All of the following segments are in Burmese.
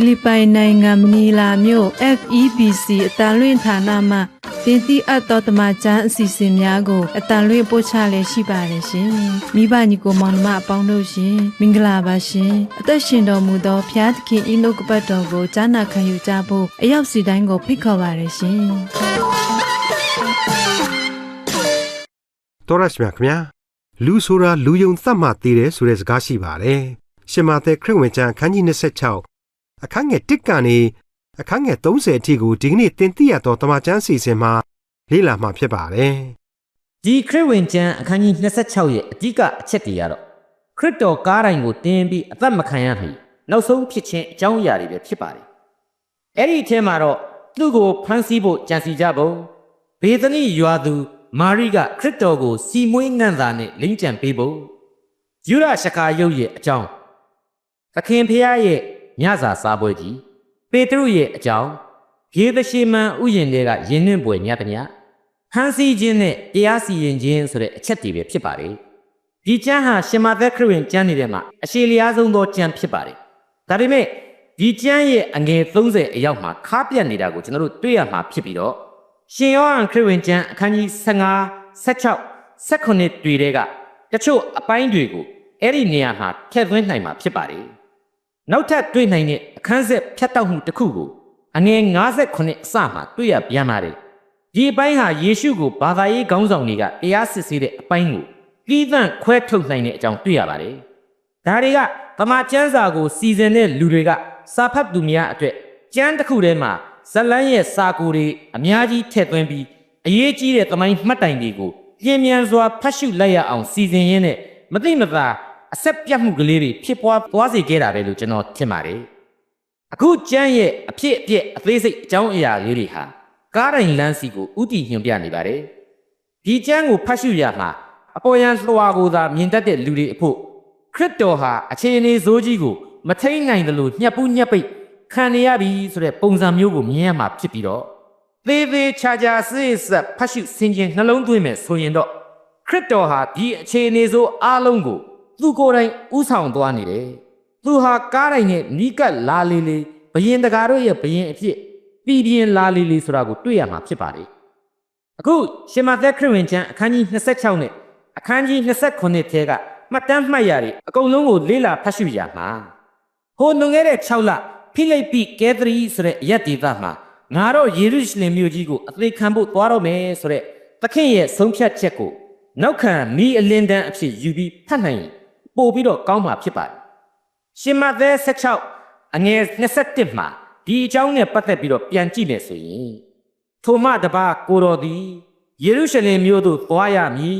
ဖိလစ်ပိုင်နိုင်ငံမနီလာမြို့ FEBC အတန်လွင့်ဌာနမှတင်တိအပ်တော်တမချန်းအစီအစဉ်များကိုအတန်လွင့်ပို့ချလည်းရှိပါတယ်ရှင်။မိဘညီကိုမောင်နှမအပေါင်းတို့ရှင်မင်္ဂလာပါရှင်။အသက်ရှင်တော်မူသောဖျားသခင်ဤနှုတ်ကပတ်တော်ကိုကြားနာခံယူကြဖို့အရောက်စီတိုင်းကိုဖိတ်ခေါ်ပါတယ်ရှင်။တော်ရရှိမြခင်ဗျာလူဆိုတာလူယုံသတ်မှတည်တယ်ဆိုတဲ့စကားရှိပါတယ်ရှင်မာသက်ခရစ်ဝင်ကျမ်းအခန်းကြီး26 အခန်းငယ်1ကနေအခန်းငယ်30အထိကိုဒီကနေ့တင်ပြရတော့တမချန်းစီစဉ်မှာလေ့လာမှာဖြစ်ပါတယ်ဒီခရစ်ဝင်ကျမ်းအခန်းကြီး26ရဲ့အဓိကအချက်တွေကတော့ခရစ်တော်ကားတိုင်းကိုတင်းပြီးအသက်မခံရမှီနောက်ဆုံးဖြစ်ခြင်းအကြောင်းအရာတွေပဲဖြစ်ပါတယ်။အဲ့ဒီအထဲမှာတော့သူ့ကိုဖမ်းဆီးဖို့ကြံစီကြပုံဘေသနိရွာသူမာရိကခရစ်တော်ကိုစီမွေးငန့်တာနဲ့လိမ့်ကြံပေးဖို့ယူရရှကာယုတ်ရဲ့အကြောင်းသခင်ဖျားရဲ့ ညစာစားပွဲကြီးပေတရုရဲ့အကြောင်းယေသရှိမန်ဥယျာဉ်တွေကယင်းနှင့်ပွဲညတညဟန်စီခြင်းနဲ့တရားစီရင်ခြင်းဆိုတဲ့အချက်တွေပဲဖြစ်ပါတယ်။ဒီကျမ်းဟာရှင်မသက်ခရစ်ဝင်ကျမ်းနေတဲ့မှာအရှိလျားဆုံးသောကျမ်းဖြစ်ပါတယ်။ဒါပေမဲ့ဒီကျမ်းရဲ့အငယ်30အရောက်မှာခါပြတ်နေတာကိုကျွန်တော်တို့တွေ့ရမှာဖြစ်ပြီးတော့ရှင်ယောဟန်ခရစ်ဝင်ကျမ်းအခန်းကြီး15 16 18တွေတဲကတချို့အပိုင်းတွေကိုအဲ့ဒီနေရာမှာထည့်သွင်းနိုင်မှာဖြစ်ပါတယ်။ နောက်ထပ်တွေ့နိုင်တဲ့အခန်းဆက်ဖြတ်တောက်မှုတစ်ခုကိုအငယ်58အစမှာတွေ့ရပြန်ပါတယ်။ဒီအပိုင်းဟာယေရှုကိုဘာသာရေးခေါင်းဆောင်တွေကတရားစစ်ဆေးတဲ့အပိုင်းကိုပြီးသန့်ခွဲထုတ်နိုင်တဲ့အကြောင်းတွေ့ရပါတယ်။ဒါတွေကတမန်ကျမ်းစာကိုစီစဉ်တဲ့လူတွေကစာဖတ်သူများအတွက်ကျမ်းတစ်ခုထဲမှာဇလန်းရဲ့စာကိုတွေအများကြီးထည့်သွင်းပြီးအရေးကြီးတဲ့သမိုင်းမှတ်တိုင်တွေကိုပြင်းမြန်စွာဖတ်ရှုလိုက်ရအောင်စီစဉ်ရင်းနဲ့မသိမသာ အဆက်ပြတ်မှုကလေးတွေဖြစ်ပွားသွားစေခဲ့တာပဲလို့ကျွန်တော်ထင်ပါတယ်။အခုကျမ်းရဲ့အဖြစ်အပျက်အသေးစိတ်အကြောင်းအရာလေးတွေဟာကားတိုင်းလမ်းစီကိုဥတီညွှန်ပြနေပါတယ်။ဒီကျမ်းကိုဖတ်ရှုရမှာအပေါ်ယံလွှာကိုသာမြင်တတ်တဲ့လူတွေအဖို့ခရစ်တော်ဟာအခြေအနေဆိုးကြီးကိုမထိန်နိုင်တယ်လို့ညှပ်ပူးညှပ်ပိတ်ခံနေရပြီဆိုတဲ့ပုံစံမျိုးကိုမြင်ရမှာဖြစ်ပြီးတော့သေးသေးချာချာစိတ်ဆက်ဖတ်ရှုဆင်ခြင်နှလုံးသွင်းမယ်ဆိုရင်တော့ခရစ်တော်ဟာဒီအခြေအနေဆိုးအားလုံးကို သူကိုယ်တိုင်ဥဆောင်သွားနေတယ်။သူဟာကားတိုင်းနဲ့နီးကပ်လာလေလေဘယင်တကာတို့ရဲ့ဘယင်အဖြစ်ပြည်ပြင်းလာလေလေဆိုတာကိုတွေ့ရမှာဖြစ်ပါတယ်အခုရှင်မသက်ခရစ်ဝင်ကျမ်းအခန်းကြီး26နဲ့အခန်းကြီး29ထဲကမှတ်တမ်းမှတ်ရတွေအကုန်လုံးကိုလေ့လာဖတ်ရှုရမှာဟိုလွန်ခဲ့တဲ့6လဖိလိပ္ပိကဲသရီဆိုတဲ့အရက်ဒေသမှာငါတော့ယေရုရှလင်မြို့ကြီးကိုအသေးခံဖို့သွားတော့မယ်ဆိုတဲ့သခင်ရဲ့ဆုံးဖြတ်ချက်ကိုနောက်ခံမိအလင်းတန်းအဖြစ်ယူပြီးဖတ်နိုင်ရင် ပို့ပြီးတော့ကောင်းမှာဖြစ်ပါတယ်ရှင်မသက်16အငယ်21မှာဒီအကြောင်းနဲ့ပတ်သက်ပြီးတော့ပြန်ကြည့်မယ်ဆိုရင်ထိုမှတပါကိုတော်သည်ယေရုရှလင်မြို့သို့သွားရမည်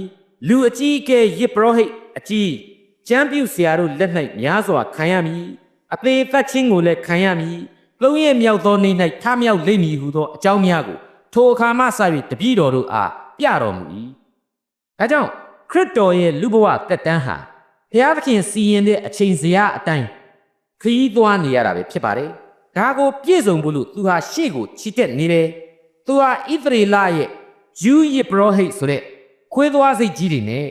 လူအကြီးအကဲယေပရောဟိတ်အကြီးကျမ်းပြုဆရာတို့လက်၌များစွာခံရမည်အသေးသက်ချင်းကိုလည်းခံရမည်သုံးရမြောက်သောနေ့၌ထမြောက်လိမ့်မည်ဟုသောအကြောင်းများကိုထိုအခါမှစ၍တပည့်တော်တို့အားပြတော်မူ၏ဒါကြောင့်ခရစ်တော်ရဲ့လူဘဝတက်တန်းဟာ ဘုရားသခင်စီရင်တဲ့အချိန်စရာအတိုင်းခရီးသွားနေရတာပဲဖြစ်ပါတယ်။ဒါကိုပြည့်စုံဖို့လို့သူဟာရှေ့ကိုချီတက်နေတယ်။သူဟာဣသရေလရဲ့ယူယစ်ပရောဟိတ်ဆိုတဲ့ခွေးသွားစိတ်ကြီးတွေနဲ့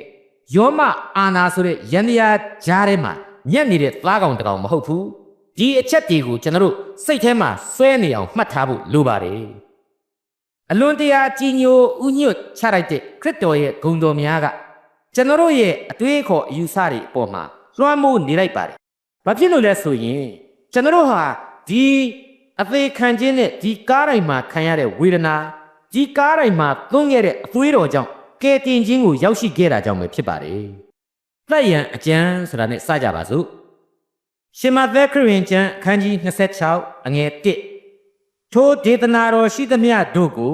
ယောမအာနာဆိုတဲ့ယန္တရားကြားထဲမှာညက်နေတဲ့သားကောင်တစ်ကောင်မဟုတ်ဘူး။ဒီအချက်တွေကိုကျွန်တော်တို့စိတ်ထဲမှာဆွဲနေအောင်မှတ်ထားဖို့လိုပါတယ်။အလွန်တရာကြီးညိုဥညွတ်ချလိုက်တဲ့ခရစ်တော်ရဲ့ဂုဏ်တော်များက ကျွန်တော်တို့ရဲ့အတွေးအခေါ်အယူဆတွေအပေါ်မှာလွှမ်းမိုးနေလိုက်ပါတယ်ဘာဖြစ်လို့လဲဆိုရင်ကျွန်တော်တို့ဟာဒီအသေးခံခြင်းနဲ့ဒီကားတိုင်းမှာခံရတဲ့ဝေဒနာဒီကားတိုင်းမှာသွန်းခဲ့တဲ့အသွေးတော်ကြောင့်ကဲတင်ခြင်းကိုရောက်ရှိခဲ့တာကြောင့်ပဲဖြစ်ပါတယ်။သက်ရန်အကျမ်းဆိုတာနဲ့စကြပါစို့။ရှင်မသက်ခရစ်ဝင်ကျမ်းအခန်းကြီး26အငယ်1ထိုဒေသနာတော်ရှိသမျှတို့ကို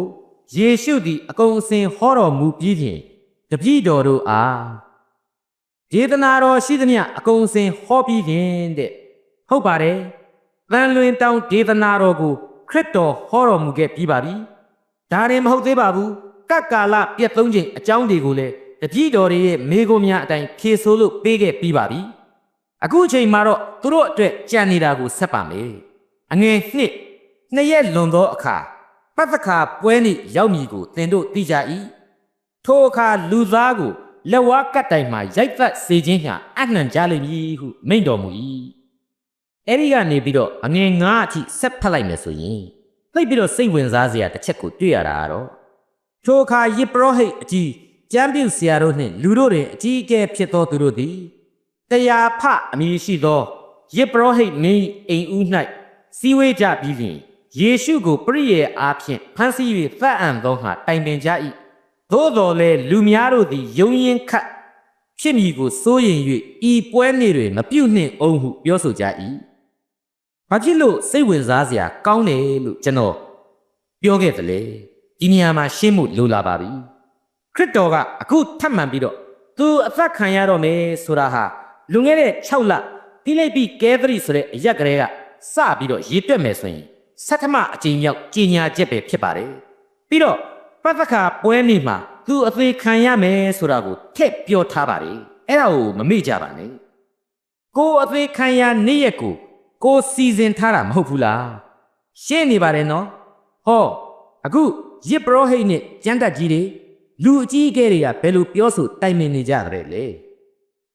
ယေရှုသည်အကုန်အစင်ဟောတော်မူပြီးဖြင့် တပည့်တော်တို့အားဒေသနာတော်ရှိသမျှအကုန်စင်ဟောပြီးခင်တဲ့ဟုတ်ပါတယ်တန်လွင်တောင်ဒေသနာတော်ကိုခရစ်တော်ဟောတော်မူခဲ့ပြီးပါပြီဒါရင်မဟုတ်သေးပါဘူးကပ်ကာလပြတ်သုံးချိန်အကြောင်းတွေကိုလည်းတပည့်တော်တွေရဲ့မိဂုံများအတိုင်းဖြေဆိုလို့ပေးခဲ့ပြီးပါပြီအခုအချိန်မှာတော့သူတို့အတွက်ကြံနေတာကိုဆက်ပါမယ်အငယ်နှစ်နှစ်ရက်လွန်သောအခါပတ်သက်ခါပွဲနေ့ရောက်မည်ကိုသင်တို့သိကြ၏ ထိုအခါလူသားကိုလက်ဝါးကတ်တိုင်မှာရိုက်သက်စေခြင်းဟာအနှံကြလိမ့်မည်ဟုမိန့်တော်မူ၏အဲ့ဒီကနေပြီးတော့အငယ်9အထိဆက်ဖတ်လိုက်မယ်ဆိုရင်သိပ်ပြီးတော့စိတ်ဝင်စားစရာတစ်ချက်ကိုတွေ့ရတာကတော့ထိုအခါယေပရောဟိတ်အကြီးကျမ်းပြုဆရာတို့နှင့်လူတို့တွင်အကြီးအကဲဖြစ်သောသူတို့သည်တရားဖအမည်ရှိသောယေပရောဟိတ်မင်းအိမ်ဦး၌စီဝေးကြပြီးလျှင်ယေရှုကိုပရိယေအားဖြင့်ဖန်ဆီး၍သတ်အံ့သောငါတိုင်ပင်ကြ၏ သို့တော်လည်းလူများတို့သည်ယုံရင်ခတ်ဖြစ်မည်ကိုစိုးရင်၍ဤပွဲနေ့တွင်မပြုတ်နှင့်အောင်ဟုပြောဆိုကြ၏ဘာဖြစ်လို့စိတ်ဝင်စားစရာကောင်းတယ်လို့ကျွန်တော်ပြောခဲ့တယ်လေဒီနေရာမှာရှင်းမှုလိုလာပါပြီခရစ်တော်ကအခုထပ်မံပြီးတော့သူအသက်ခံရတော့မယ်ဆိုတာဟာလွန်ခဲ့တဲ့6လတိလိပ်ပိကဲသရီဆိုတဲ့အရက်ကလေးကစပြီးတော့ရေးတွက်မယ်ဆိုရင်ဆဋ္ဌမအကြိမ်မြောက်ကြီးညာချက်ပဲဖြစ်ပါတယ်ပြီးတော့ ပသခါပွဲနေ့မှာသူအသေးခံရမယ်ဆိုတာကိုထည့်ပြောထားပါတယ်အဲ့ဒါကိုမမေ့ကြပါနဲ့ကိုအသေးခံရနေ့ရက်ကိုကိုစီစဉ်ထားတာမဟုတ်ဘူးလားရှင်းနေပါတယ်နော်ဟောအခုရစ်ပရောဟိတ်နဲ့ကျမ်းတက်ကြီးတွေလူအကြီးအကဲတွေကဘယ်လိုပြောဆိုတိုင်ပင်နေကြတယ်လဲ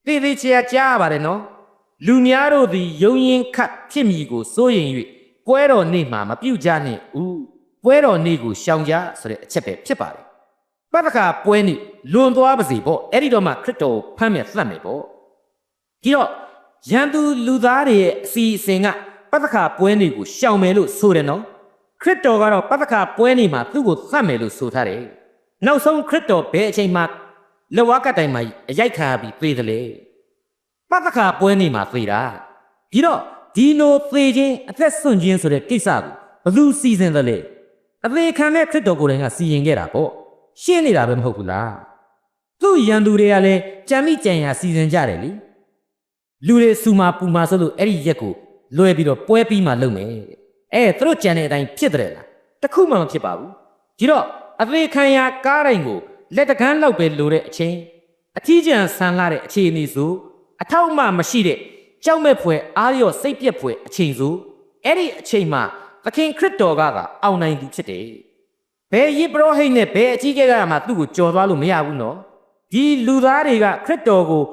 သေသေးချာကြားရပါတယ်နော်လူများတို့သည်ယုံရင်ခတ်ဖြစ်မည်ကိုစိုးရင်၍ပွဲတော်နေ့မှာမပြုတ်ကြနှင့်ဦး ပွဲတော်နေ့ကိုရှောင်ကြဆိုတဲ့အချက်ပဲဖြစ်ပါတယ်ပတ္တကပွဲနေ့လွန်သွားပါစေပေါ့အဲ့ဒီတော့မှခရစ်တော်ကိုဖမ်းမြတ်သတ်မယ်ပေါ့ဒီတော့ရန်သူလူသားတွေရဲ့အစီအစဉ်ကပတ္တကပွဲနေ့ကိုရှောင်မယ်လို့ဆိုတယ်နော်ခရစ်တော်ကတော့ပတ္တကပွဲနေ့မှာသူ့ကိုသတ်မယ်လို့ဆိုထားတယ်နောက်ဆုံးခရစ်တော်ဘယ်အချိန်မှလက်ဝါးကတိုင်မှာအရိုက်ခံရပြီးပြေးတယ်လေပတ္တကပွဲနေ့မှာပြေးတာဒီတော့ဒီလိုသေခြင်းအသက်ဆွန့်ခြင်းဆိုတဲ့ကိစ္စကိုဘယ်သူစီစဉ်တယ်လဲ အသေးခံတဲ့ခရစ်တော်ကိုယ်တိုင်ကစီရင်ခဲ့တာပေါ့ရှင်းနေတာပဲမဟုတ်ဘူးလားသူ့ရန်သူတွေကလည်းကြံမိကြံရစီစဉ်ကြတယ်လေလူတွေစူမာပူမာဆိုလို့အဲ့ဒီရက်ကိုလွယ်ပြီးတော့ပွဲပြီးမှလုပ်မယ်တဲ့အဲသူတို့ကြံတဲ့အတိုင်းဖြစ်တယ်လားတခုမှမဖြစ်ပါဘူးဒီတော့အသေးခံရကားတိုင်းကိုလက်တကန်းလောက်ပဲလိုတဲ့အချိန်အထီးကျန်ဆန်လာတဲ့အခြေအနေဆိုအထောက်အမမရှိတဲ့ကြောက်မဲ့ဖွယ်အားရော့စိတ်ပြက်ဖွယ်အချိန်ဆိုအဲ့ဒီအချိန်မှာ သခင်ခရစ်တော်ကကအောင်နိုင်သူဖြစ်တယ်ဘယ်ယေဘရဟိတ်နဲ့ဘယ်အကြီးကဲကမှသူ့ကိုကြော်သွားလို့မရဘူးနော်ဒီလူသားတွေကခရစ်တော်ကို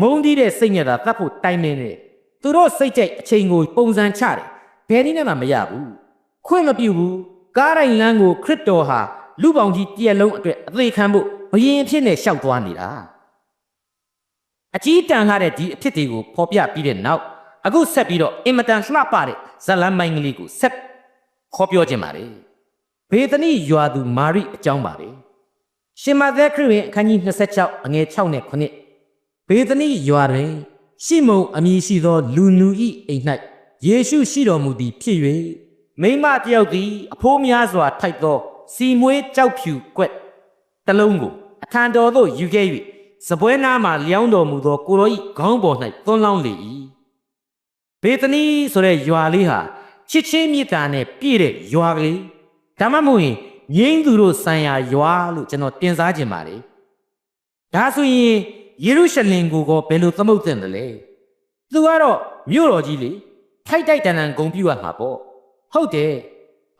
မုန်းတီးတဲ့စိတ်နဲ့သာတတ်ဖို့တိုင်ပင်တယ်သူတို့စိတ်ကြိုက်အချိန်ကိုပုံစံချတယ်ဘယ်နည်းနဲ့မှမရဘူးခွင့်မပြုဘူးကားတိုင်းလမ်းကိုခရစ်တော်ဟာလူပေါင်းကြီးတရက်လုံးအတွက်အသေးခံဖို့ဘယင်အဖြစ်နဲ့ရှောက်သွားနေတာအကြီးတန်းကားတဲ့ဒီအဖြစ်တွေကိုဖော်ပြပြီးတဲ့နောက်အခုဆက်ပြီးတော့အင်မတန်လှပတဲ့ဇလန်မိုင်းကလေးကိုဆက် ခေါ်ပြောခြင်းပါလေဘေသနိရွာသူမာရိအကြောင်းပါလေရှင်မသက်ခရစ်ဝင်အခန်းကြီး26အငယ်6နဲ့9ဘေသနိရွာတွင်ရှိမုန်အမည်ရှိသော လူနူ၏အိမ်၌ယေရှုရှိတော်မူသည်ဖြစ်၍မိမတယောက်သည် အဖိုးများစွာထိုက်သော စီမွေးကြောက်ဖြူကွက်တစ်လုံးကိုအထံတော်သို့ယူခဲ့၍စပွဲနားမှလျောင်းတော်မူသောကိုရော၏ခေါင်းပေါ်၌သွန်းလောင်းလေ၏ဘေသနီဆိုတဲ့ရွာလေးဟာ ချစ်ချင်းမေတ္တာနဲ့ပြည့်တဲ့ရွာကလေးဒါမှမဟုတ်ရင်ငိမ့်သူတို့ဆံရရွာလို့ကျွန်တော်တင်စားခြင်းပါလေဒါဆိုရင်ယေရုရှလင်ကိုကောဘယ်လိုသမုတ်တင်တယ်လဲသူကတော့မြို့တော်ကြီးလေထိုက်တိုက်တန်တန်ဂုံပြူရမှာပေါ့ဟုတ်တယ်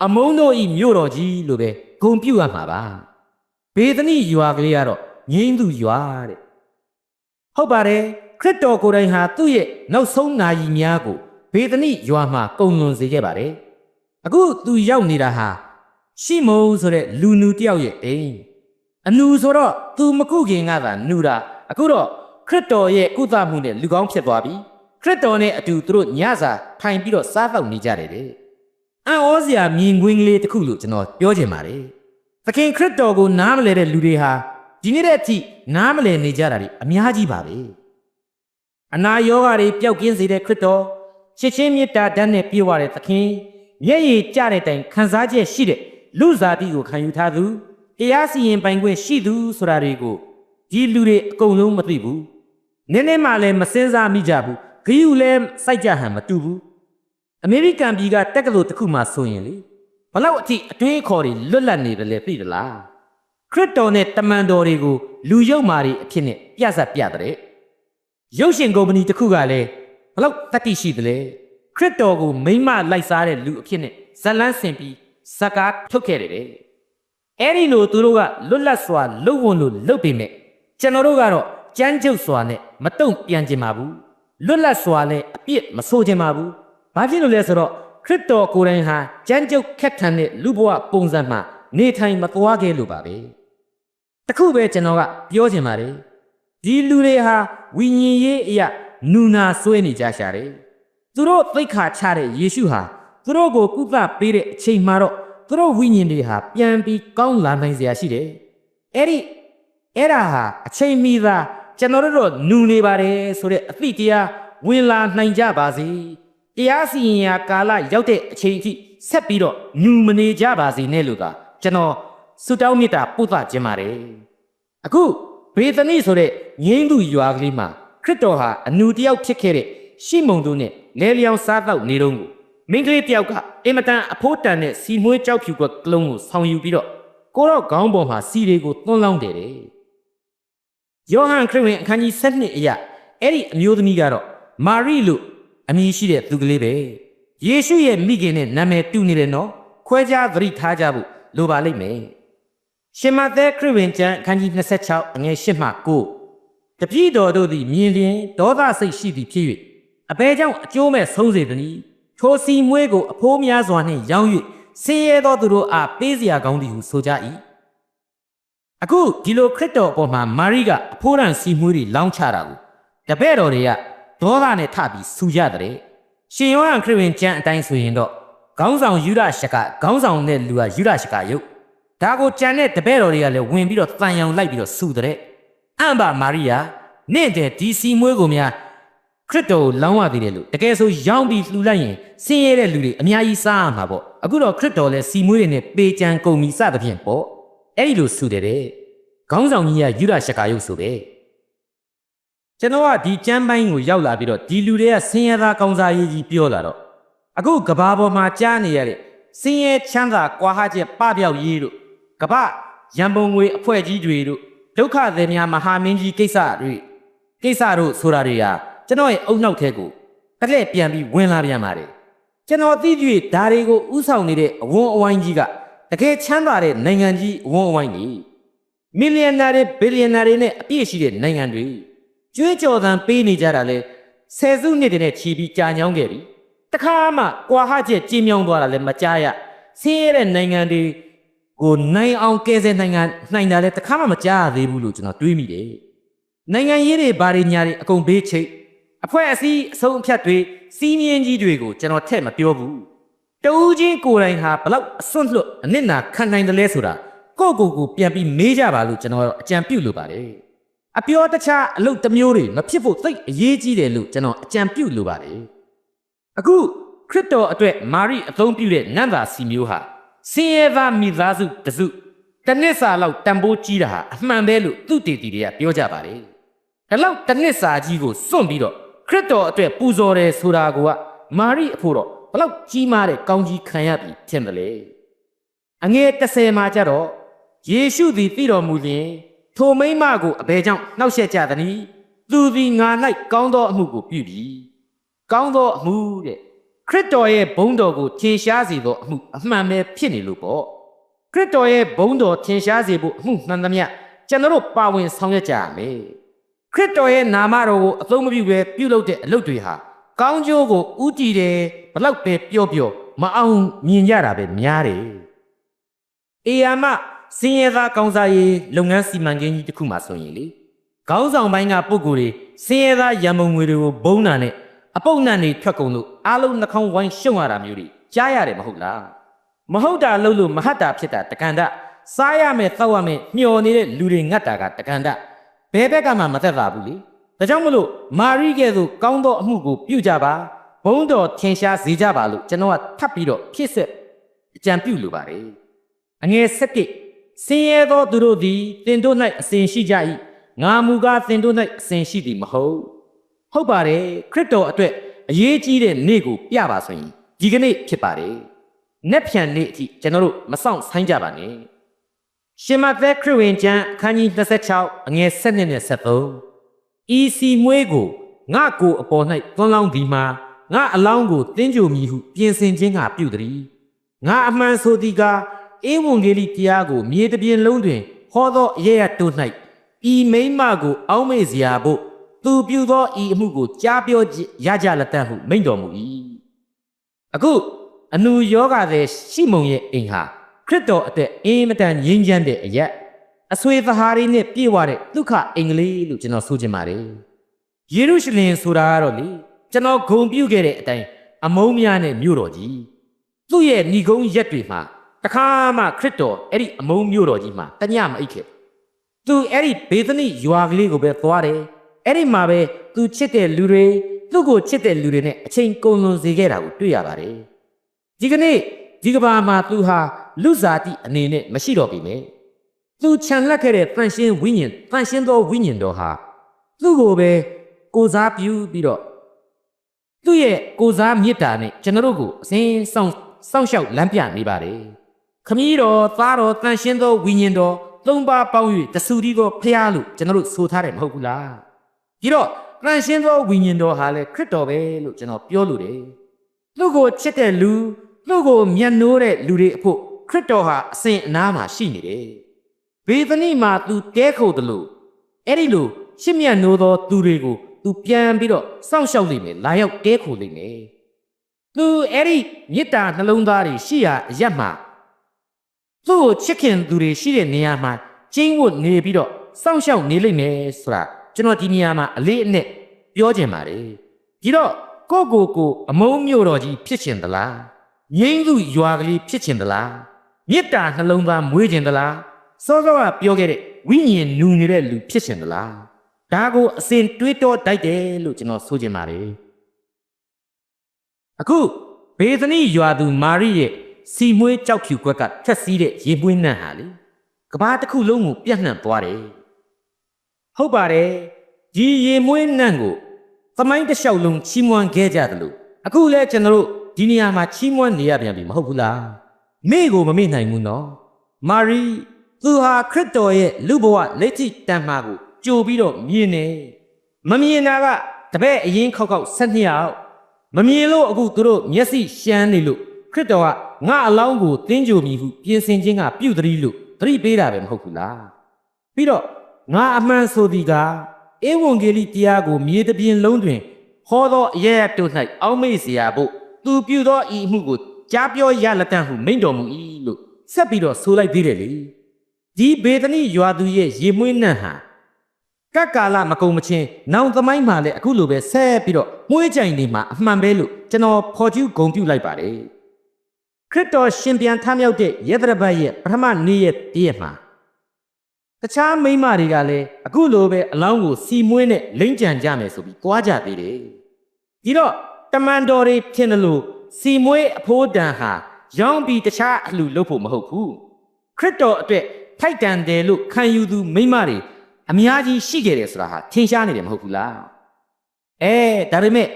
အမုန်းတို့ဤမြို့တော်ကြီးလို့ပဲဂုံပြူရမှာပါဘေသနိရွာကလေးကတော့ငိမ့်သူရွာတဲ့ဟုတ်ပါတယ်ခရစ်တော်ကိုယ်တိုင်ဟာသူ့ရဲ့နောက်ဆုံးနာရီများကို ဘေသနိရွာမှာကုံလွန်စေခဲ့ပါတယ်အခုသူရောက်နေတာဟာရှိမုံဆိုတဲ့လူနူတယောက်ရဲ့အိမ်အနူဆိုတော့သူမကုခင်ကသာနူတာအခုတော့ခရစ်တော်ရဲ့ကုသမှုနဲ့လူကောင်းဖြစ်သွားပြီခရစ်တော်နဲ့အတူသူတို့ညစာထိုင်ပြီးတော့စားတော့နေကြတယ်တဲ့အံ့ဩစရာမြင်ကွင်းကလေးတစ်ခုလို့ကျွန်တော်ပြောချင်ပါတယ်သခင်ခရစ်တော်ကိုနားမလဲတဲ့လူတွေဟာဒီနေ့တဲ့အထိနားမလဲနေကြတာတွေအများကြီးပါပဲအနာရောဂါတွေပျောက်ကင်းစေတဲ့ခရစ်တော် ချစ်ချင်းမေတ္တာဓာတ်နဲ့ပြည့်ဝတဲ့သခင်မျက်ရည်ကျတဲ့တိုင်ခံစားချက်ရှိတဲ့လူစားတိကိုခံယူထားသူတရားစီရင်ပိုင်ခွင့်ရှိသူဆိုတာတွေကိုဒီလူတွေအကုန်လုံးမသိဘူးနည်းနည်းမှလည်းမစင်စားမိကြဘူးဂိယူလည်းစိုက်ကြဟန်မတူဘူးအမေရိကန်ပြည်ကတက္ကသိုလ်တစ်ခုမှဆိုရင်လေဘလောက်အထိအတွင်းခေါ်တွေလွတ်လပ်နေတယ်လဲသိသလားခရစ်တော်နဲ့တမန်တော်တွေကိုလူယုတ်မာတွေအဖြစ်နဲ့ပြဆက်ပြတဲ့ရုပ်ရှင်ကုမ္ပဏီတစ်ခုကလည်း ဘလောက်တတိရှိတယ်လဲခရစ်တော်ကိုမိမ့်မလိုက်စားတဲ့လူအဖြစ်နဲ့ဇလန်းဆင်ပြီးဇကားထုတ်ခဲ့တယ်တဲ့အဲ့ဒီလိုသူတို့ကလွတ်လပ်စွာလှုပ်ဝန်လို့လှုပ်ပေမဲ့ကျွန်တော်တို့ကတော့ကြမ်းကြုတ်စွာနဲ့မတုံ့ပြန်ခြင်းပါဘူးလွတ်လပ်စွာနဲ့အပြစ်မဆိုးခြင်းပါဘူးဘာဖြစ်လို့လဲဆိုတော့ခရစ်တော်ကိုယ်တိုင်ဟာကြမ်းကြုတ်ခက်ထန်တဲ့လူဘဝပုံစံမှာနေထိုင်မသွားခဲ့လို့ပါပဲတခုပဲကျွန်တော်ကပြောချင်ပါတယ်ဒီလူတွေဟာဝိညာဉ်ရေးအရာ နူနာဆွဲနေကြရှာတယ်သူတို့သိက္ခာချတဲ့ယေရှုဟာသူတို့ကိုကုသပေးတဲ့အချိန်မှာတော့သူတို့ဝိညာဉ်တွေဟာပြန်ပြီးကောင်းလာနိုင်စရာရှိတယ်အဲ့ဒီအဲ့ဒါဟာအချိန်မီသာကျွန်တော်တို့တော့နူနေပါတယ်ဆိုတဲ့အသည့်တရားဝင်လာနိုင်ကြပါစေတရားစီရင်ရာကာလရောက်တဲ့အချိန်အထိဆက်ပြီးတော့နူမနေကြပါစေနဲ့လို့ကကျွန်တော်ဆုတောင်းမေတ္တာပို့သခြင်းပါတယ်အခုဘေသနိဆိုတဲ့ငင်းသူရွာကလေးမှာ ခရစ်တော်ဟာအနူတယောက်ဖြစ်ခဲ့တဲ့ရှီမုန်တို့နဲ့လဲလျောင်းစားတော့နေတော့ကိုမိန်းကလေးတယောက်ကအင်မတန်အဖိုးတန်တဲ့စီမွေးကြောက်ဖြူကကလုံးကိုဆောင်ယူပြီးတော့ကိုတော့ခေါင်းပေါ်မှာစီတွေကိုသွန်းလောင်းတယ်တဲ့ယောဟန်ခရစ်ဝင်အခန်းကြီး7အရာအဲ့ဒီအမျိုးသမီးကတော့မာရိလို့အမည်ရှိတဲ့သူကလေးပဲယေရှုရဲ့မိခင်နဲ့နာမည်တူနေတယ်နော်ခွဲခြားသတိထားကြဖို့လိုပါလိမ့်မယ်ရှင်မသက်ခရစ်ဝင်ကျမ်းအခန်းကြီး26အငယ်8မှ9 တပည့်တော်တို့သည်မြင်လျင်ဒေါသစိတ်ရှိသည်ဖြစ်၍အဘဲကြောင့်အကျိုးမဲ့ဆုံးစေသည်။ထိုစီမွေးကိုအဖိုးများစွာနှင့်ရောင်း၍ဆင်းရဲသောသူတို့အားပေးစရာကောင်းသည်ဟုဆိုကြ၏။အခုဒီလိုခရစ်တော်အပေါ်မှာမာရိကအဖိုးရန်စီမွေးတွေလောင်းချတာကိုတပည့်တော်တွေကဒေါသနဲ့ထပြီးဆူကြတဲ့။ရှင်ယောဟန်ခရစ်ဝင်ကျမ်းအတိုင်းဆိုရင်တော့ခေါင်းဆောင်ယူဒရှကခေါင်းဆောင်တဲ့လူကယူဒရှကယုတ်ဒါကိုကြံတဲ့တပည့်တော်တွေကလည်းဝင်ပြီးတော့တန်ရောင်လိုက်ပြီးတော့ဆူတဲ့ အမ်ဘာမာရိယာနင့်တဲ့ဒီစီမွေးကိုများခရစ်တော်ကိုလောင်းရသေးတယ်လို့တကယ်ဆိုရောင်းပြီးလှူလိုက်ရင်ဆင်းရဲတဲ့လူတွေအများကြီးစားရမှာပေါ့အခုတော့ခရစ်တော်လည်းစီမွေးတွေနဲ့ပေကြံကုန်ပြီစသဖြင့်ပေါ့အဲ့ဒီလိုဆူတယ်တဲ့ခေါင်းဆောင်ကြီးကယူဒရှကာယုတ်ဆိုပဲကျွန်တော်ကဒီကျမ်းပိုင်းကိုရောက်လာပြီးတော့ဒီလူတွေကဆင်းရဲသားကောင်းစားရေးကြီးပြောလာတော့အခုကဘာပေါ်မှာကြားနေရတဲ့ဆင်းရဲချမ်းသာကွာဟချက်ပပျောက်ရေးတို့ကပရန်ပုံငွေအဖွဲ့ကြီးတွေတို့ ဒုက္ခသည်များမဟာမင်းကြီးကိစ္စတွေကိစ္စတို့ဆိုတာတွေဟာကျွန်တော်ရဲ့အုံနောက်ထဲကိုတလှည့်ပြန်ပြီးဝင်လာပြန်ပါတယ်ကျွန်တော်သိကြွေဒါတွေကိုဥဆောင်နေတဲ့အဝန်းအဝိုင်းကြီးကတကယ်ချမ်းသာတဲ့နိုင်ငံကြီးအဝန်းအဝိုင်းကြီးမီလီယံနာတွေဘီလီယံနာတွေနဲ့အပြည့်ရှိတဲ့နိုင်ငံတွေကျွေးကြော်သံပေးနေကြတာလဲဆယ်စုနှစ်တည်းနဲ့ချီပြီးကြာညောင်းခဲ့ပြီတခါမှကွာဟချက်ကြီးမြောင်းသွားတာလဲမကြားရဆင်းရဲတဲ့နိုင်ငံတွေ ကိုနိုင်အောင်ကဲဆယ်နိုင်ငံနိုင်တာလဲတခါမှမကြားရသေးဘူးလို့ကျွန်တော်တွေးမိတယ်နိုင်ငံရေးတွေဘာတွေညာတွေအကုန်ဘေးချိတ်အဖွဲ့အစည်းအဆုံးအဖြတ်တွေစီးမြင်းကြီးတွေကိုကျွန်တော်ထည့်မပြောဘူးတူးချင်းကိုယ်တိုင်ဟာဘလောက်အစွန့်လွတ်အနစ်နာခံနိုင်တယ်လဲဆိုတာကိုယ့်ကိုယ်ကိုပြန်ပြီးမေးကြပါလို့ကျွန်တော်အကြံပြုလိုပါတယ်အပြောတခြားအလုပ်တစ်မျိုးတွေမဖြစ်ဖို့သိပ်အရေးကြီးတယ်လို့ကျွန်တော်အကြံပြုလိုပါတယ်အခုခရစ်တော်အတွက်မာရိအသုံးပြုတဲ့နန္တာစီမျိုးဟာ ဆင်းရဲသားမိသားစုတစုတစ်နှစ်စာလောက်တန်ဖိုးကြီးတာဟာအမှန်ပဲလို့သူတေတီတွေကပြောကြပါတယ်ဒါလောက်တစ်နှစ်စာကြီးကိုစွန့်ပြီးတော့ခရစ်တော်အတွက်ပူဇော်တယ်ဆိုတာကမာရိအဖို့တော့ဘလောက်ကြီးမားတဲ့ကောင်းကြီးခံရပြီထင်တယ်လေအငယ်30မှာကြတော့ယေရှုသည်သိတော်မူလျင်ထိုမိမကိုအဘယ်ကြောင့်နှောက်ယှက်ကြသနည်းသူသည်ငါ၌ကောင်းသောအမှုကိုပြုပြီကောင်းသောအမှုတဲ့ ခရစ်တော်ရဲ့ဘုန်းတော်ကိုထင်ရှားစေသောအမှုအမှန်ပဲဖြစ်နေလို့ပေါ့ခရစ်တော်ရဲ့ဘုန်းတော်ထင်ရှားစေဖို့အမှုမှန်သမျှကျွန်တော်တို့ပါဝင်ဆောင်ရွက်ကြရမယ်ခရစ်တော်ရဲ့နာမတော်ကိုအသုံးမပြုဘဲပြုလုပ်တဲ့အလုပ်တွေဟာကောင်းကျိုးကိုဥတည်တယ်ဘလောက်ပဲပြောပြောမအောင်မြင်ကြတာပဲများတယ်အေယာမစင်ရသားကောင်းစားရေးလုပ်ငန်းစီမံကိန်းကြီးတစ်ခုမှဆိုရင်လေခေါင်းဆောင်ပိုင်းကပုံကိုယ်တွေစင်ရသားရံပုံငွေတွေကိုဘုံနာနဲ့ အပုတ်နံတွေထွက်ကုန်လို့အားလုံးနှာခေါင်းဝိုင်းရှုံရတာမျိုးတွေကြားရတယ်မဟုတ်လားမဟုတ်တာလို့လို့မဟတ်တာဖြစ်တာတကန်တစားရမယ်တောက်ရမယ်မျောနေတဲ့လူတွေငတ်တာကတကန်တဘယ်ဘက်ကမှမသက်သာဘူးလေဒါကြောင့်မလို့မာရိကဲ့သို့ကောင်းသောအမှုကိုပြုကြပါဘုံတော်ထင်ရှားစေကြပါလို့ကျွန်တော်ကထပ်ပြီးတော့ဖြစ်ဆက်အကြံပြုလိုပါတယ်အငယ်၁၁ဆင်းရဲသောသူတို့သည်တင်တို့၌အစဉ်ရှိကြ၏ငါမူကားတင်တို့၌အစဉ်ရှိသည်မဟုတ် ဟုတ်ပါတယ်ခရစ်တော်အတွက်အရေးကြီးတဲ့နေ့ကိုပြပါဆိုရင်ဒီကနေ့ဖြစ်ပါတယ်။နက်ဖြန်နေ့အထိကျွန်တော်တို့မဆောင်ဆိုင်ကြပါနဲ့။ရှင်မသက်ခရစ်ဝင်ကျမ်းအခန်းကြီး26အငယ်7နဲ့73ဤစီမွေးကိုငါကိုအပေါ်၌သွန်းလောင်းဒီမှာငါအလောင်းကိုတင်းကြိုမည်ဟုပြင်ဆင်ခြင်းကပြုသည်။ငါအမှန်ဆိုသည်ကားဧဝံဂေလိတရားကိုမြေတပြင်လုံးတွင်ဟောသောအရရတို့၌ဤမိမ့်မကိုအောင်းမေ့စရာဖို့ သူပြုသောဤအမှုကိုကြားပြောရကြလက်တတ်ဟုမိန့်တော်မူ၏အခုအနူယောဂတဲ့ရှိမုံရဲ့အိမ်ဟာခရစ်တော်အသက်အင်မတန်ငြိမ်းချမ်းတဲ့အရက်အဆွေသဟာရီနဲ့ပြည့်ဝတဲ့ဒုက္ခအင်္ဂလိပ်လို့ကျွန်တော်ဆိုချင်ပါတယ်ယေရုရှလင်ဆိုတာကတော့လေကျွန်တော်ဂုံပြုခဲ့တဲ့အတိုင်းအမုန်းများနဲ့မြို့တော်ကြီးသူ့ရဲ့ဏီကုန်းရက်တွေမှာတခါမှခရစ်တော်အဲ့ဒီအမုန်းမြို့တော်ကြီးမှာတညမအိတ်ခဲ့သူအဲ့ဒီဘေသနိရွာကလေးကိုပဲသွားတယ် အဲ့ဒီမှာပဲသူချစ်တဲ့လူတွေသူ့ကိုချစ်တဲ့လူတွေနဲ့အချိန်ကုန်လွန်စေခဲ့တာကိုတွေ့ရပါတယ်ဒီကနေ့ဒီကဘာမှာသူဟာလူစားတိအနေနဲ့မရှိတော့ပြီမယ်သူခြံလက်ခဲ့တဲ့တန်ရှင်းဝိညာဉ်တန်ရှင်းသောဝိညာဉ်တော်ဟာသူ့ကိုပဲကိုစားပြုပြီးတော့သူ့ရဲ့ကိုစားမေတ္တာနဲ့ကျွန်တော်တို့ကိုအစဉ်စောင့်စောင့်ရှောက်လမ်းပြနေပါတယ်ခမည်းတော်သားတော်တန်ရှင်းသောဝိညာဉ်တော်သုံးပါးပေါင်း၍တဆူဒီကိုဖျားလို့ကျွန်တော်တို့ဆိုထားတယ်မဟုတ်ဘူးလား ပြီးတော့တန်ရှင်းသောဝိညာဉ်တော်ဟာလည်းခရစ်တော်ပဲလို့ကျွန်တော်ပြောလို့တယ်သူ့ကိုချစ်တဲ့လူသူ့ကိုမျက်နှိုးတဲ့လူတွေအဖို့ခရစ်တော်ဟာအစဉ်အနာမှာရှိနေတယ်ဘေသနိမှာသူတဲခုတ်တယ်လို့အဲ့ဒီလိုရှစ်မြတ်နိုးသောသူတွေကိုသူပြန်ပြီးတော့စောင့်ရှောက်လိမ့်မယ်လာရောက်တဲခုတ်လိမ့်မယ်သူအဲ့ဒီမေတ္တာနှလုံးသားတွေရှိရာအရက်မှာသူ့ကိုချစ်ခင်သူတွေရှိတဲ့နေရာမှာကျင်းဝတ်နေပြီးတော့စောင့်ရှောက်နေလိမ့်မယ်ဆိုတာ ကျွန်တော်ဒီနေရာမှာအလေးအနက်ပြောချင်ပါတယ်ဒီတော့ကိုယ့်ကိုယ်ကိုအမုန်းမျိုးတော်ကြီးဖြစ်ချင်သလားငိမ့်သူရွာကလေးဖြစ်ချင်သလားမေတ္တာနှလုံးသားမွေးချင်သလားစောစောကပြောခဲ့တဲ့ဝိညာဉ်နူနေတဲ့လူဖြစ်ချင်သလားဒါကိုအစဉ်တွေးတောတိုက်တယ်လို့ကျွန်တော်ဆိုချင်ပါတယ်အခုဘေသနိရွာသူမာရိရဲ့စီမွေးကြောက်ဖြူခွက်ကထက်စီးတဲ့ရေမွေးနှံ့ဟာလေကဘာတစ်ခုလုံးကိုပြန့်နှံ့သွားတယ် ဟုတ်ပါတယ်ဒီရေမွေးနှံ့ကိုသမိုင်းတစ်လျှောက်လုံးချီးမွမ်းခဲ့ကြတယ်လို့အခုလဲကျွန်တော်တို့ဒီနေရာမှာချီးမွမ်းနေရပြန်ပြီမဟုတ်ဘူးလားမေ့ကိုမမေ့နိုင်ဘူးနော်မာရီသူဟာခရစ်တော်ရဲ့လူဘဝလက်ရှိတန်မှာကိုကြိုပြီးတော့မြင်နေမမြင်တာကတပည့်အရင်ခောက်ခောက်ဆက်နှစ်ယောက်မမြင်လို့အခုသူတို့မျက်စိရှမ်းနေလို့ခရစ်တော်ကငါအလောင်းကိုတင်းကြိုမိဟုပြင်ဆင်ခြင်းကပြုတ်တည်းလို့သတိပေးတာပဲမဟုတ်ဘူးလားပြီးတော့ ငါအမှန်ဆိုသည်ကဧဝံဂေလိတရားကိုမြေတပြင်လုံးတွင်ဟောသောအရရတို့၌အောက်မေ့เสียဖို့သူပြုသောဤအမှုကိုကြားပြောရလက်တန့်ဟုမိန့်တော်မူ၏လို့ဆက်ပြီးတော့ဆိုလိုက်သေးတယ်လေဒီဘေဒနိရွာသူရဲ့ရေမွေးနှံ့ဟာကက်ကာလမကုံမချင်းနောင်သမိုင်းမှာလည်းအခုလိုပဲဆက်ပြီးတော့မွေးကြိုင်နေမှာအမှန်ပဲလို့ကျွန်တော်ဖော်ကျူးဂုံပြုလိုက်ပါတယ်ခရစ်တော်ရှင်ပြန်ထမြောက်တဲ့ယေဒရဘတ်ရဲ့ပထမနေ့ရဲ့တည့်ရက်မှာ တခြားမိန်းမတွေကလည်းအခုလိုပဲအလောင်းကိုစီမွေးနဲ့လိမ့်ကြံကြမယ်ဆိုပြီးကြွားကြသေးတယ်ဒီတော့တမန်တော်တွေဖြစ်တယ်လို့စီမွေးအဖိုးတန်ဟာရောင်းပြီးတခြားအလှလုပ်ဖို့မဟုတ်ဘူးခရစ်တော်အတွက်ထိုက်တန်တယ်လို့ခံယူသူမိန်းမတွေအများကြီးရှိခဲ့တယ်ဆိုတာဟာထင်ရှားနေတယ်မဟုတ်ဘူးလားအဲဒါပေမဲ့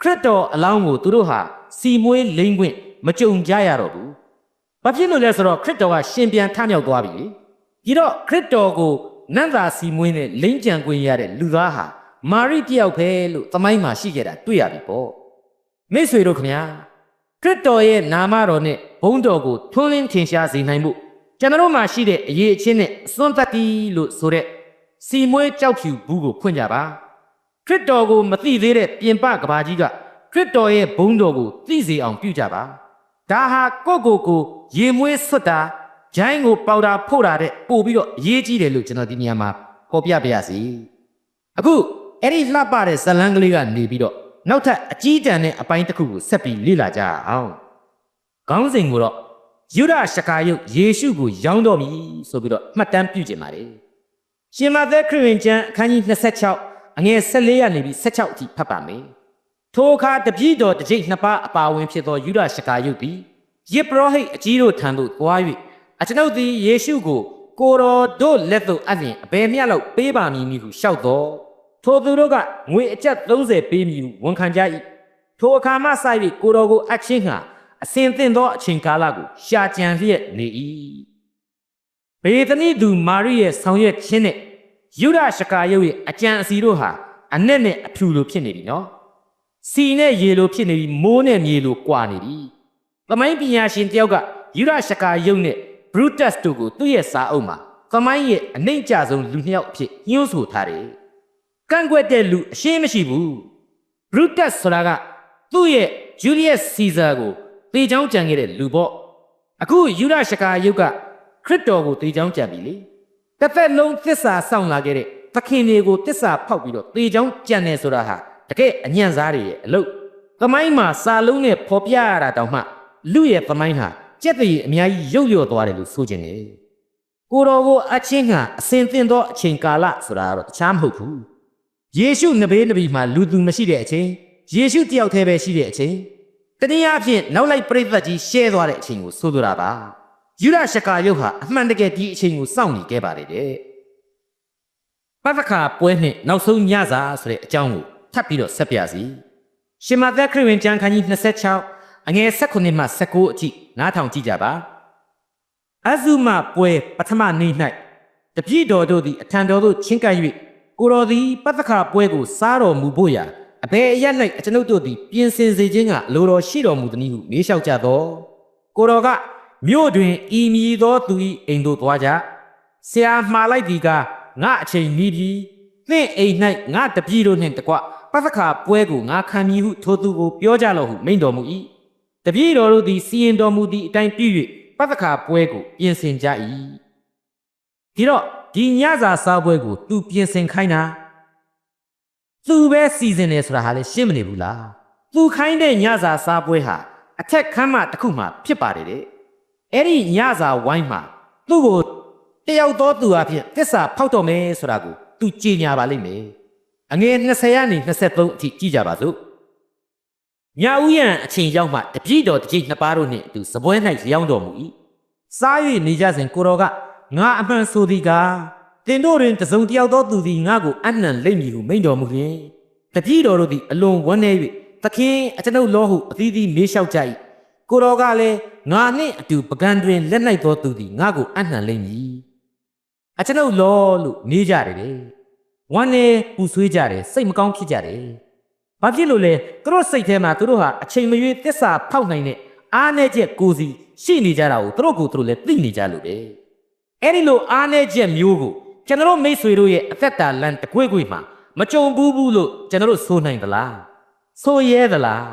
ခရစ်တော်အလောင်းကိုသူတို့ဟာစီမွေးလိမ့်ခွင့်မကြုံကြရတော့ဘူးဘာဖြစ်လို့လဲဆိုတော့ခရစ်တော်ကရှင်ပြန်ထမြောက်သွားပြီလေ ဒီတော့ခရစ်တော်ကိုနတ်သာစီမွေးနဲ့လိမ့်ကြံခွင့်ရတဲ့လူသားဟာမာရိတယောက်ပဲလို့သမိုင်းမှာရှိခဲ့တာတွေ့ရပြီပေါ့မိတ်ဆွေတို့ခင်ဗျာခရစ်တော်ရဲ့နာမတော်နဲ့ဘုန်းတော်ကိုထွန်းလင်းထင်ရှားစေနိုင်မှုကျွန်တော်မှာရှိတဲ့အရေးအချင်းနဲ့အစွန်းတက်တီလို့ဆိုတဲ့စီမွေးကြောက်ဖြူဘူးကိုဖွင့်ကြပါခရစ်တော်ကိုမသိသေးတဲ့ပြင်ပကဘာကြီးကခရစ်တော်ရဲ့ဘုန်းတော်ကိုသိစေအောင်ပြုကြပါဒါဟာကိုကိုကိုရေမွေးဆွတ်တာ ဂျိုင်းကိုပေါတာဖို့တာတဲ့ပို့ပြီးတော့အရေးကြီးတယ်လို့ကျွန်တော်ဒီနေရာမှာဟောပြပါရစေအခုအဲ့ဒီလှပတဲ့ဇလန်းကလေးကနေပြီးတော့နောက်ထပ်အကြီးတန်းတဲ့အပိုင်းတစ်ခုကိုဆက်ပြီးလေ့လာကြအောင်ခေါင်းစဉ်ကိုတော့ယုဒရှကာယုတ်ယေရှုကိုရောင်းတော်မူဆိုပြီးတော့မှတ်တမ်းပြုကျင်ပါတယ်ရှင်မသက်ခရစ်ဝင်ကျမ်းအခန်းကြီး26အငယ်14ရနေပြီး16အထိဖတ်ပါမယ်ထိုအခါတပည့်တော်တစ်ကြိမ်နှစ်ပါးအပါဝင်ဖြစ်သောယုဒရှကာယုတ်သည်ယေဘရဟိတ်အကြီးတို့ထံသို့သွား၍ အကျွန်ုပ်သည်ယေရှုကိုကိုတော်တို့လက်သို့အပ်ရင်အဘယ်မျှလောက်ပေးပါမည်နည်းဟုလျှောက်တော်ထိုသူတို့ကငွေအကျပ်30ပေးမည်ဟုဝန်ခံကြ၏ထိုအခါမှစ၍ကိုတော်ကိုအချင်းဟာအစင်သင့်သောအချိန်ကာလကိုရှာကြံလျက်နေ၏ဘေသနိသူမာရိရဲ့ဆောင်ရွက်ခြင်းနဲ့ယုဒရှကာယုတ်ရဲ့အကြံအစီတို့ဟာအနက်နဲ့အဖြူလိုဖြစ်နေပြီနော်စီနဲ့ရေလိုဖြစ်နေပြီမိုးနဲ့မြေလိုကွာနေပြီသမိုင်းပညာရှင်တယောက်ကယုဒရှကာယုတ်နဲ့ Brutus တို့ကိုသူ့ရဲ့စာအုပ်မှာသမိုင်းရဲ့အနှိမ့်ကြဆုံးလူနှစ်ယောက်အဖြစ်ညှို့ဆိုထားတယ်ကန့်ကွက်တဲ့လူအရှင်းမရှိဘူး Brutus ဆိုတာကသူ့ရဲ့ဂျူလီယက်စီဇာကိုတေချောင်းကြံခဲ့တဲ့လူပေါ့အခုယူရရှကာယုတ်ကခရစ်တော်ကိုတေချောင်းကြံပြီလေတစ်သက်လုံးသစ္စာစောင့်လာခဲ့တဲ့သခင်တွေကိုသစ္စာဖောက်ပြီးတော့တေချောင်းကြံနေဆိုတာဟာတကယ်အညံ့စားတွေရဲ့အလုပ်သမိုင်းမှာစာလုံးနဲ့ဖော်ပြရတာတောင်မှလူရဲ့သမိုင်းဟာ ကြက်တည်းအများကြီးရုပ်လျော့သွားတယ်လို့ဆိုချင်တယ်ကိုတော်ကိုအချင်းဟာအစင်သင့်သောအချိန်ကာလဆိုတာကတော့တခြားမဟုတ်ဘူးယေရှုနဘေးနဗီမှာလူသူမရှိတဲ့အချိန်ယေရှုတယောက်တည်းပဲရှိတဲ့အချိန်တနည်းအားဖြင့်နောက်လိုက်ပြိသက်ကြီးရှဲသွားတဲ့အချိန်ကိုဆိုလိုတာပါယူရရှကာယုတ်ဟာအမှန်တကယ်ဒီအချိန်ကိုစောင့်နေခဲ့ပါတယ်တဲ့ပသခါပွဲနဲ့နောက်ဆုံးညစာဆိုတဲ့အကြောင်းကိုထပ်ပြီးတော့ဆက်ပြစီရှင်မသက်ခရစ်ဝင်ကျမ်းခန်းကြီး26 အငယ်16မှ19အထိနားထောင်ကြည့်ကြပါအဇုမပွဲပထမနေ့၌တပြည့်တော်တို့သည်အထံတော်သို့ချင်းကပ်၍ကိုတော်သည်ပသခါပွဲကိုစားတော်မူဖို့ရာအဘယ်အရ၌အကျွန်ုပ်တို့သည်ပြင်ဆင်စေခြင်းကအလိုတော်ရှိတော်မူသည်ဟုမေးလျှောက်ကြသောကိုတော်ကမြို့တွင်ဤမည်သောသူ၏အိမ်သို့သွားကြဆရာမှားလိုက်သည်ကငါအချိန်နီးပြီသင်အိမ်၌ငါတပည့်တို့နှင့်တကွပသခါပွဲကိုငါခံမည်ဟုထိုသူကိုပြောကြလော့ဟုမိန့်တော်မူ၏ တပည့်တော်တို့သည်စီရင်တော်မူသည့်အတိုင်းပြု၍ပသခါပွဲကိုပြင်ဆင်ကြ၏ဒီတော့ဒီညစာစားပွဲကိုသူပြင်ဆင်ခိုင်းတာသူပဲစီစဉ်နေဆိုတာဟာလေရှင်းမနေဘူးလားသူခိုင်းတဲ့ညစာစားပွဲဟာအထက်ခန်းမတစ်ခုမှဖြစ်ပါတယ်တဲ့အဲ့ဒီညစာဝိုင်းမှာသူ့ကိုတယောက်သောသူအဖြစ်သစ္စာဖောက်တော်မယ်ဆိုတာကိုသူကြည်ညာပါလိမ့်မယ်အငယ်20ရာနေ23အထိကြည့်ကြပါစို့ ညဦးရန်အချိန်ရောက်မှတပြည့်တော်တစ်ကြိမ်နှစ်ပါးတို့နှင့်အတူစပွဲ၌လျောင်းတော်မူ၏စား၍နေကြစဉ်ကိုတော်ကငါအမှန်ဆိုသည်ကားတင်တို့တွင်တစုံတယောက်သောသူသည်ငါကိုအနှံလိမ့်မည်ဟုမိန့်တော်မူလျင်တပည့်တော်တို့သည်အလွန်ဝန်းနေ၍သခင်အကျွန်ုပ်လောဟုအသီးသီးမေးလျှောက်ကြ၏ကိုတော်ကလည်းငါနှင့်အတူပကံတွင်လက်၌သောသူသည်ငါကိုအနှံလိမ့်မည်အကျွန်ုပ်လောလို့နေကြတယ်လေဝမ်းနေပူဆွေးကြတယ်စိတ်မကောင်းဖြစ်ကြတယ် ဘာဖြစ်လို့လဲသူတို့စိတ်ထဲမှာသူတို့ဟာအချိန်မရွေးသစ္စာဖောက်နိုင်တဲ့အားနဲ့ချက်ကိုစီရှိနေကြတာကိုသူတို့ကိုယ်သူတို့လည်းသိနေကြလို့ပဲအဲ့ဒီလိုအားနည်းချက်မျိုးကိုကျွန်တော်တို့မိတ်ဆွေတို့ရဲ့အသက်တာလမ်းတကွေ့ကွေ့မှာမကြုံဘူးဘူးလို့ကျွန်တော်တို့ဆိုနိုင်သလားဆိုရဲသလား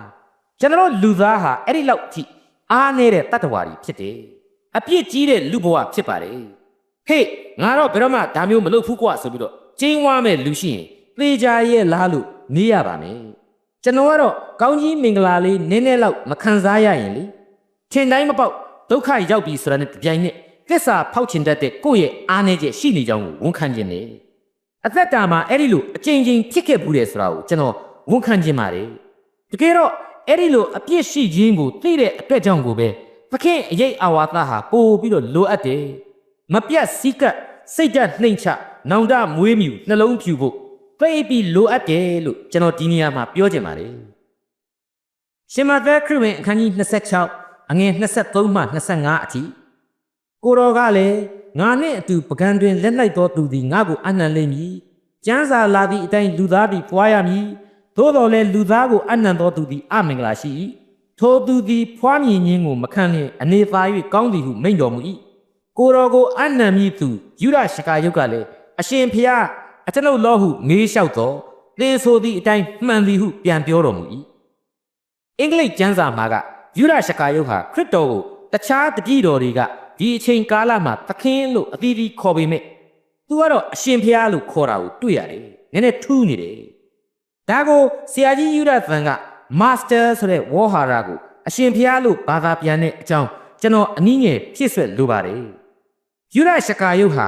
ကျွန်တော်တို့လူသားဟာအဲ့ဒီလောက်ကြည့်အားနည်းတဲ့တတ္တဝါတွေဖြစ်တယ်အပြစ်ကြီးတဲ့လူဘဝဖြစ်ပါတယ်ဟေ့ငါတော့ဘယ်တော့မှဒါမျိုးမလုပ်ဘူးကွာဆိုပြီးတော့ကျင်းဝါမဲ့လူရှိရင်သေချာရဲ့လားလို့နေရပါမယ် ကျွန်တော်ကတော့ကောင်းကြီးမင်္ဂလာလေးနည်းနည်းလောက်မခံစားရရင်လေထင်တိုင်းမပေါက်ဒုက္ခရောက်ပြီဆိုတာနဲ့တပြိုင်နက်သစ္စာဖောက်ချင်တတ်တဲ့ကိုယ့်ရဲ့အားနည်းချက်ရှိနေကြောင်းကိုဝန်ခံခြင်းနဲ့အသက်တာမှာအဲ့ဒီလိုအချိန်ချင်းဖြစ်ခဲ့ဘူးတယ်ဆိုတာကိုကျွန်တော်ဝန်ခံခြင်းပါတယ်တကယ်တော့အဲ့ဒီလိုအပြစ်ရှိခြင်းကိုသိတဲ့အတွက်ကြောင့်ကိုပဲသခင်အရေးအာဝါသဟာပို့ပြီးတော့လိုအပ်တယ်မပြတ်စည်းကပ်စိတ်ဓာတ်နှိမ်ချနောင်တမွေးမြူနှလုံးဖြူဖို့ ဖိတ်ပြီးလိုအပ်တယ်လို့ကျွန်တော်ဒီနေရာမှာပြောချင်ပါတယ်ရှင်မသက်ခရစ်ဝင်အခန်းကြီး26အငယ်23မှ25အထိကိုတော်ကလည်းငါနှင့်အတူပကံတွင်လက်လိုက်သောသူသည်ငါကိုအနှံလိမ့်မည်။ကျမ်းစာလာသည့်အတိုင်းလူသားသည်ပွားရမည်။သို့တော်လည်းလူသားကိုအနှံသောသူသည်အမင်္ဂလာရှိ၏။ထိုသူသည်ဖွားမြင်ခြင်းကိုမခံလျင်အနေသာ၍ကောင်းသည်ဟုမိန့်တော်မူ၏။ကိုတော်ကိုအနှံမည်သူယူရရှကာယုတ်ကလည်းအရှင်ဖျား အကျွန်ုပ်လောဟုမေးလျှောက်သောသင်ဆိုသည့်အတိုင်းမှန်သည်ဟုပြန်ပြောတော်မူ၏။အင်္ဂလိပ်ကျမ်းစာမှာကယူရရှကာယုတ်ဟာခရစ်တော်ကိုတခြားတပည့်တော်တွေကဒီအချိန်ကာလမှာသခင်လို့အသီးသီးခေါ်ပေမဲ့သူကတော့အရှင်ဖျားလို့ခေါ်တာကိုတွေ့ရတယ်။နည်းနည်းထူးနေတယ်။ဒါကိုဆရာကြီးယူရသန်က master ဆိုတဲ့ဝေါ်ဟာရကိုအရှင်ဖျားလို့ဘာသာပြန်တဲ့အကြောင်းကျွန်တော်အနည်းငယ်ဖြည့်ဆွက်လိုပါတယ်။ယူရရှကာယုတ်ဟာ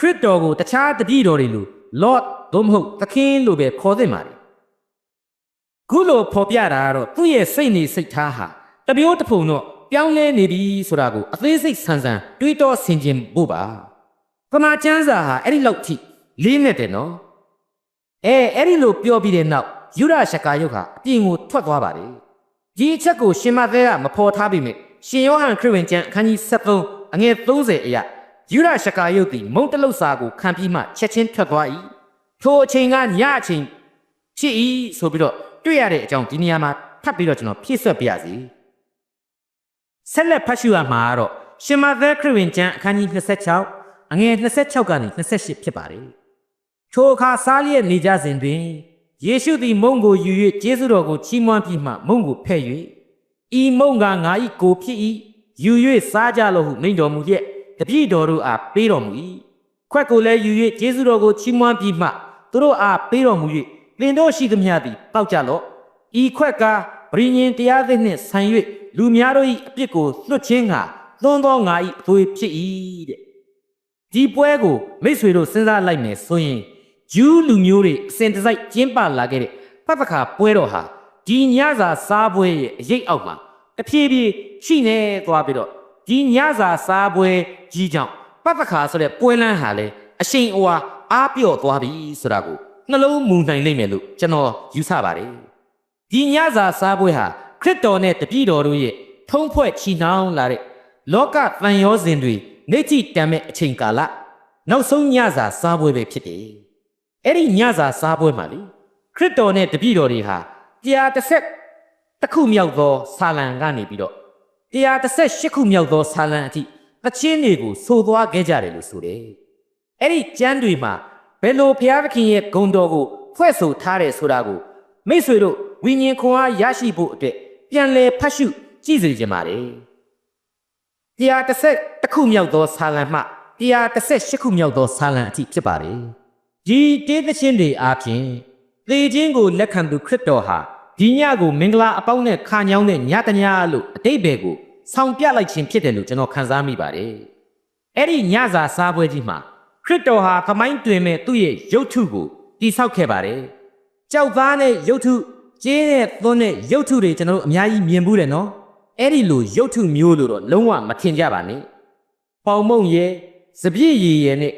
ခရစ်တော်ကိုတခြားတပည့်တော်တွေလို့ Lord သို့မဟုတ်သခင်လို့ပဲခေါ်သင့်ပါတယ်။ခုလိုဖော်ပြတာကတော့သူ့ရဲ့စိတ်နေစိတ်ထားဟာတပြိုးတစ်ဖုံတော့ပြောင်းလဲနေပြီဆိုတာကိုအသေးစိတ်ဆန်းဆန်းတွေးတောဆင်ခြင်ဖို့ပါကမာကျမ်းစာဟာအဲ့ဒီလောက်ထိလေးနဲ့တယ်နော်အဲအဲ့ဒီလိုပြောပြီးတဲ့နောက်ယူရရှကာယုတ်ဟာအပြင်ကိုထွက်သွားပါတယ်ဒီအချက်ကိုရှင်မသဲကမဖော်ထားပေမဲ့ရှင်ယောဟန်ခရစ်ဝင်ကျမ်းအခန်းကြီး73အငယ်30အရာ ယူရရှကာယုတ်သည်မုံတလုတ်စာကိုခံပြီးမှချက်ချင်းထွက်သွား၏ထိုအချိန်ကညအချိန်ဖြစ်ဤဆိုပြီးတော့တွေ့ရတဲ့အကြောင်းဒီနေရာမှာထပ်ပြီးတော့ကျွန်တော်ဖြည့်ဆွက်ပြရစီဆက်လက်ဖတ်ရှုရမှာကတော့ရှင်မသက်ခရစ်ဝင်ကျမ်းအခန်းကြီး26အငယ်26ကနေ28ဖြစ်ပါတယ်ထိုအခါစားလျက်နေကြစဉ်တွင်ယေရှုသည်မုံကိုယူ၍ကျေးဇူးတော်ကိုချီးမွမ်းပြီးမှမုံကိုဖဲ့၍ဤမုံကငါ၏ကိုဖြစ်၏ယူ၍စားကြလော့ဟုမိန့်တော်မူရက် တပည့်တော်တို့အားပေးတော်မူ၏ခွက်ကိုလည်းယူ၍ကျေးဇူးတော်ကိုချီးမွမ်းပြီးမှသူတို့အားပေးတော်မူ၍သင်တို့ရှိသမျှသည်တောက်ကြလော့ဤခွက်ကပရိညင်တရားသစ်နှင့်ဆံ၍လူများတို့၏အပြစ်ကိုလွတ်ခြင်းကသွန်းသောငါ၏အသွေးဖြစ်၏တဲ့ဒီပွဲကိုမိတ်ဆွေတို့စဉ်းစားလိုက်မယ်ဆိုရင်ဂျူးလူမျိုးတွေအစဉ်တစိုက်ကျင်းပလာခဲ့တဲ့ပပခါပွဲတော်ဟာဒီညစာစားပွဲရဲ့အရေးအောက်မှာတဖြည်းဖြည်းရှိနေသွားပြီးတော့ ဒီညစာစားပွဲကြီးကြောင့်ပပခါဆိုတဲ့ပွဲလန်းဟာလေအရှိန်အဝါအားပြော့သွားပြီဆိုတာကိုနှလုံးမူနိုင်လိမ့်မယ်လို့ကျွန်တော်ယူဆပါတယ်ဒီညစာစားပွဲဟာခရစ်တော်နဲ့တပည့်တော်တို့ရဲ့ထုံးဖွဲ့ချီနှောင်းလာတဲ့လောကတန်ရောစဉ်တွေနေကြည့်တမ်းမဲ့အချိန်ကာလနောက်ဆုံးညစာစားပွဲပဲဖြစ်တယ်။အဲ့ဒီညစာစားပွဲမှာလေခရစ်တော်နဲ့တပည့်တော်တွေဟာတရားတစ်ဆက်တစ်ခုမြောက်သောဆာလံကနေပြီးတော့ တရားတစ်ဆက်ရှစ်ခုမြောက်သောဆာလံအထိသချင်းတွေကိုဆိုသွားခဲ့ကြတယ်လို့ဆိုတယ်။အဲ့ဒီကျမ်းတွေမှာဘယ်လိုဘုရားသခင်ရဲ့ဂုဏ်တော်ကိုဖွဲ့ဆိုထားတယ်ဆိုတာကိုမိတ်ဆွေတို့ဝိညာဉ်ခွန်အားရရှိဖို့အတွက်ပြန်လည်ဖတ်ရှုကြည့်စေချင်ပါတယ်။တရားတစ်ဆက်တစ်ခုမြောက်သောဆာလံမှတရားတစ်ဆက်ရှစ်ခုမြောက်သောဆာလံအထိဖြစ်ပါတယ်။ဒီတေးသချင်းတွေအားဖြင့်သေခြင်းကိုလက်ခံသူခရစ်တော်ဟာ ဒီညကိုမင်္ဂလာအပေါင်းနဲ့ခါညောင်းတဲ့ညတညလို့အတိတ်ဘယ်ကိုဆောင်ပြလိုက်ခြင်းဖြစ်တယ်လို့ကျွန်တော်ခန်းစားမိပါတယ်။အဲ့ဒီညစာစားပွဲကြီးမှာခရစ်တော်ဟာသမိုင်းတွင်မဲ့သူ့ရဲ့ရုပ်ထုကိုတိဆောက်ခဲ့ပါတယ်။ကြောက်သားနဲ့ရုပ်ထုကျင်းနဲ့သွန်းနဲ့ရုပ်ထုတွေကျွန်တော်တို့အများကြီးမြင်ဘူးတယ်နော်။အဲ့ဒီလိုရုပ်ထုမျိုးလို့တော့လုံးဝမထင်ကြပါနဲ့။ပေါင်မုံရဲ့စပြည့်ရည်ရဲ့နဲ့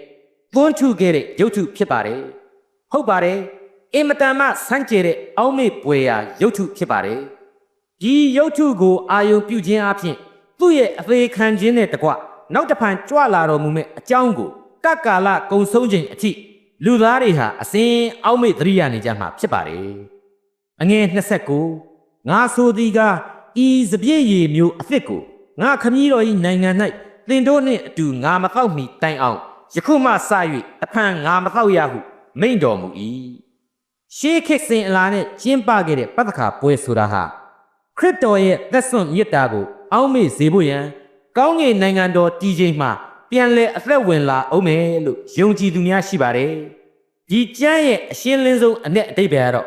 သွန်းထုခဲ့တဲ့ရုပ်ထုဖြစ်ပါတယ်။ဟုတ်ပါတယ်။ အင်မတန်မှစမ်းကြဲတဲ့အောက်မေ့ပွေရာရုပ်ထုဖြစ်ပါတယ်။ဒီရုပ်ထုကိုအာယုံပြုခြင်းအပြင်သူ့ရဲ့အသေးခံခြင်းနဲ့တကွနောက်တစ်ဖန်ကြွလာတော်မူမဲ့အကြောင်းကိုကကကာလကုံဆုံးခြင်းအထိလူသားတွေဟာအစဉ်အောက်မေ့သတိရနေကြမှာဖြစ်ပါတယ်။အငယ်29ငါဆိုသည်ကဤစပြည့်ရည်မျိုးအစ်စ်ကိုငါခမည်းတော်၏နိုင်ငံ၌သင်တို့နှင့်အတူငါမတော့မီတိုင်အောင်ယခုမှစ၍အဖန်ငါမတော့ရဟုမိန့်တော်မူ၏ ရှေးခေတ်စဉ်အလားနဲ့ကျင်းပခဲ့တဲ့ပတ္တခါပွဲဆိုတာဟာခရစ်တော်ရဲ့သက်စွန့်မြတ်တာကိုအောက်မေ့စေဖို့ရန်ကောင်းကင်နိုင်ငံတော်တည်ခြင်းမှာပြန်လဲအသက်ဝင်လာအောင်မယ်လို့ယုံကြည်သူများရှိပါတယ်ဒီကျမ်းရဲ့အရှင်းလင်းဆုံးအ내အတိတ်ပဲကတော့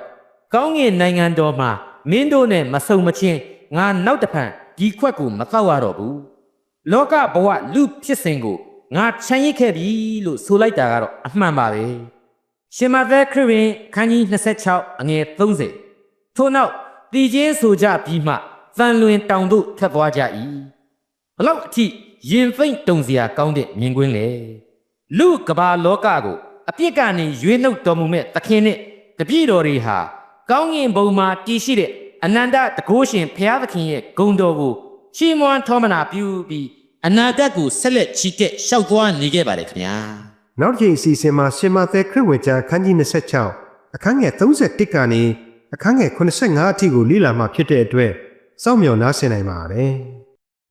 ကောင်းကင်နိုင်ငံတော်မှာမင်းတို့နဲ့မဆုံမချင်းငါနောက်တစ်ဖန်ဒီခွက်ကိုမတော့ရတော့ဘူးလောကဘဝလူဖြစ်စဉ်ကိုငါခြံရစ်ခဲ့ပြီလို့ဆိုလိုက်တာကတော့အမှန်ပါပဲ ရှင်မသက်ခရစ်ဝင်ခန်းကြီး26အငယ်30ထို့နောက်တည်ခြင်းဆိုကြပြီးမှသံလွင်တောင်သို့ထွက်သွားကြ၏ဘလောက်အထိရင်ဖိတ်တုံစရာကောင်းတဲ့မြင်ကွင်းလေလူကဘာလောကကို အပြစ်ကနေရွေးနှုတ်တော်မူမဲ့သခင်နဲ့တပည့်တော်တွေဟာကောင်းကင်ဘုံမှာတည်ရှိတဲ့အနန္တတကုရှင်ဘုရားသခင်ရဲ့ဂုဏ်တော်ကိုချီးမွမ်းထောမနာပြုပြီးအနာဂတ်ကိုဆက်လက်ချီတက်ရှောက်သွားနေခဲ့ပါတယ်ခင်ဗျာ နောက်တစ်ချိန်အစီအစဉ်မှာရှင်မသက်ခရစ်ဝင်ကျမ်းအခန်းကြီး26အခန်းငယ်31ကနေအခန်းငယ်85အထိကိုလေ့လာမှဖြစ်တဲ့အတွက်စောင့်မျှော်နားဆင်နိုင်ပါတယ်။